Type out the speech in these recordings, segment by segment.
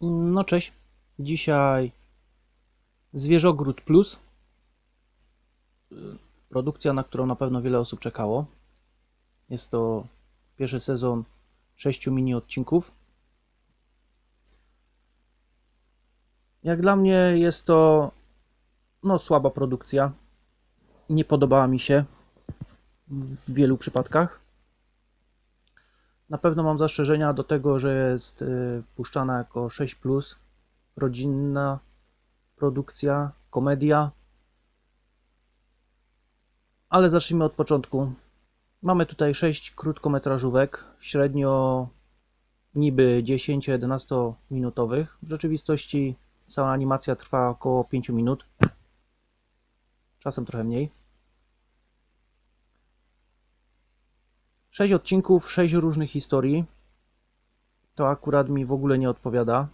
No cześć. Dzisiaj Zwierzogród Plus. Produkcja, na którą na pewno wiele osób czekało. Jest to pierwszy sezon sześciu mini odcinków. Jak dla mnie jest to no słaba produkcja. Nie podobała mi się w wielu przypadkach. Na pewno mam zastrzeżenia do tego, że jest y, puszczana jako 6, rodzinna produkcja, komedia. Ale zacznijmy od początku. Mamy tutaj 6 krótkometrażówek, średnio niby 10-11 minutowych. W rzeczywistości cała animacja trwa około 5 minut, czasem trochę mniej. Sześć odcinków, sześć różnych historii. To akurat mi w ogóle nie odpowiada.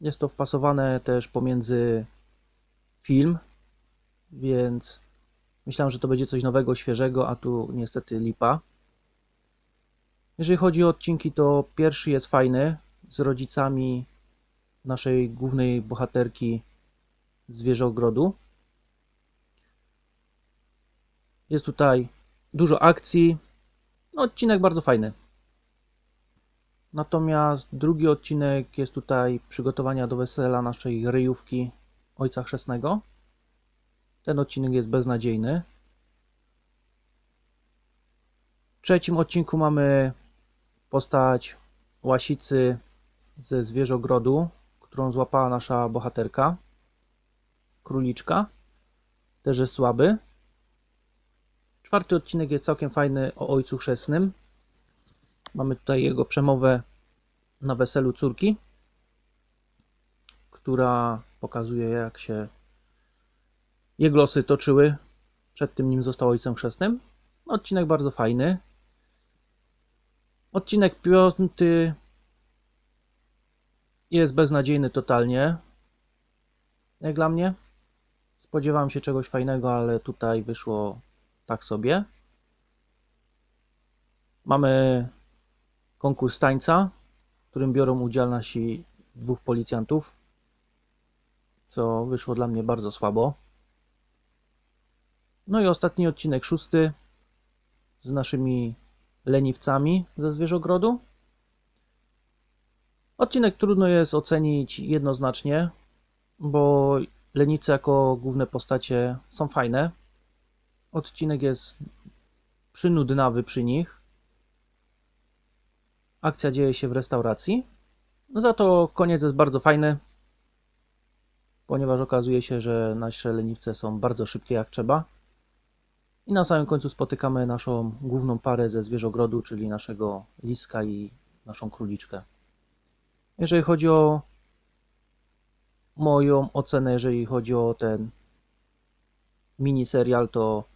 Jest to wpasowane też pomiędzy film, więc myślałem, że to będzie coś nowego, świeżego, a tu niestety lipa. Jeżeli chodzi o odcinki, to pierwszy jest fajny z rodzicami naszej głównej bohaterki zwierzogrodu. Jest tutaj dużo akcji, odcinek bardzo fajny. Natomiast drugi odcinek jest tutaj przygotowania do wesela naszej ryjówki Ojca Chrzestnego. Ten odcinek jest beznadziejny. W trzecim odcinku mamy postać łasicy ze zwierzogrodu, którą złapała nasza bohaterka. Króliczka. Też jest słaby. Czwarty odcinek jest całkiem fajny o ojcu chrzestnym. Mamy tutaj jego przemowę na weselu córki, która pokazuje jak się jego losy toczyły przed tym, nim został ojcem chrzestnym. Odcinek bardzo fajny. Odcinek piąty jest beznadziejny totalnie. Jak dla mnie. Spodziewałem się czegoś fajnego, ale tutaj wyszło tak sobie. Mamy konkurs tańca, w którym biorą udział nasi dwóch policjantów, co wyszło dla mnie bardzo słabo. No i ostatni odcinek, szósty, z naszymi leniwcami ze zwierzogrodu. Odcinek trudno jest ocenić jednoznacznie, bo lenice jako główne postacie są fajne, Odcinek jest przynudnawy przy nich. Akcja dzieje się w restauracji. Za to koniec jest bardzo fajny, ponieważ okazuje się, że nasze leniwce są bardzo szybkie jak trzeba. I na samym końcu spotykamy naszą główną parę ze zwierzogrodu, czyli naszego liska i naszą króliczkę. Jeżeli chodzi o moją ocenę, jeżeli chodzi o ten miniserial, to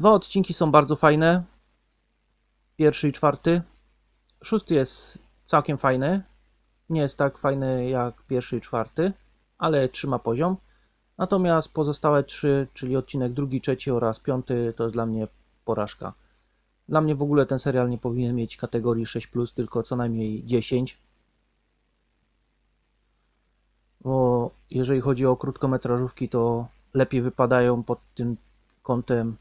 Dwa odcinki są bardzo fajne. Pierwszy i czwarty. Szósty jest całkiem fajny. Nie jest tak fajny jak pierwszy i czwarty, ale trzyma poziom. Natomiast pozostałe trzy, czyli odcinek drugi, trzeci oraz piąty, to jest dla mnie porażka. Dla mnie w ogóle ten serial nie powinien mieć kategorii 6, tylko co najmniej 10. Bo jeżeli chodzi o krótkometrażówki, to lepiej wypadają pod tym kątem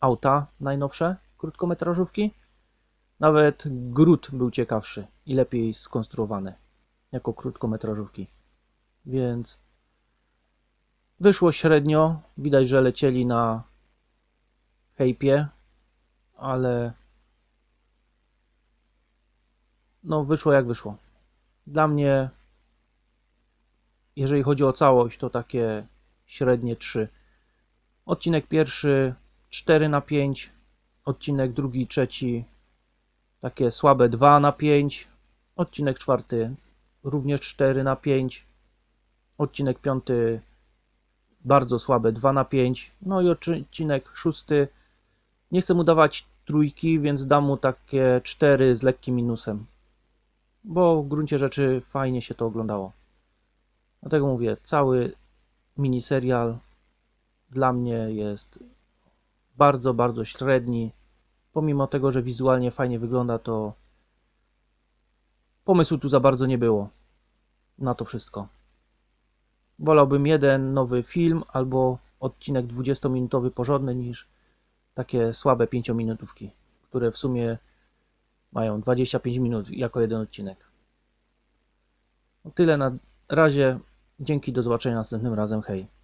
auta najnowsze, krótkometrażówki. Nawet Grut był ciekawszy i lepiej skonstruowany jako krótkometrażówki. Więc wyszło średnio. Widać, że lecieli na hejpie, ale no wyszło jak wyszło. Dla mnie, jeżeli chodzi o całość, to takie średnie 3. Odcinek pierwszy 4 na 5, odcinek drugi, trzeci takie słabe 2 na 5, odcinek czwarty również 4 na 5, odcinek piąty bardzo słabe 2 na 5, no i odcinek szósty nie chcę mu dawać trójki, więc dam mu takie 4 z lekkim minusem, bo w gruncie rzeczy fajnie się to oglądało. Dlatego mówię, cały miniserial dla mnie jest bardzo, bardzo średni. Pomimo tego, że wizualnie fajnie wygląda, to pomysłu tu za bardzo nie było na to wszystko. Wolałbym jeden nowy film albo odcinek 20-minutowy porządny niż takie słabe 5-minutówki, które w sumie mają 25 minut jako jeden odcinek. No Tyle na razie. Dzięki, do zobaczenia następnym razem. Hej.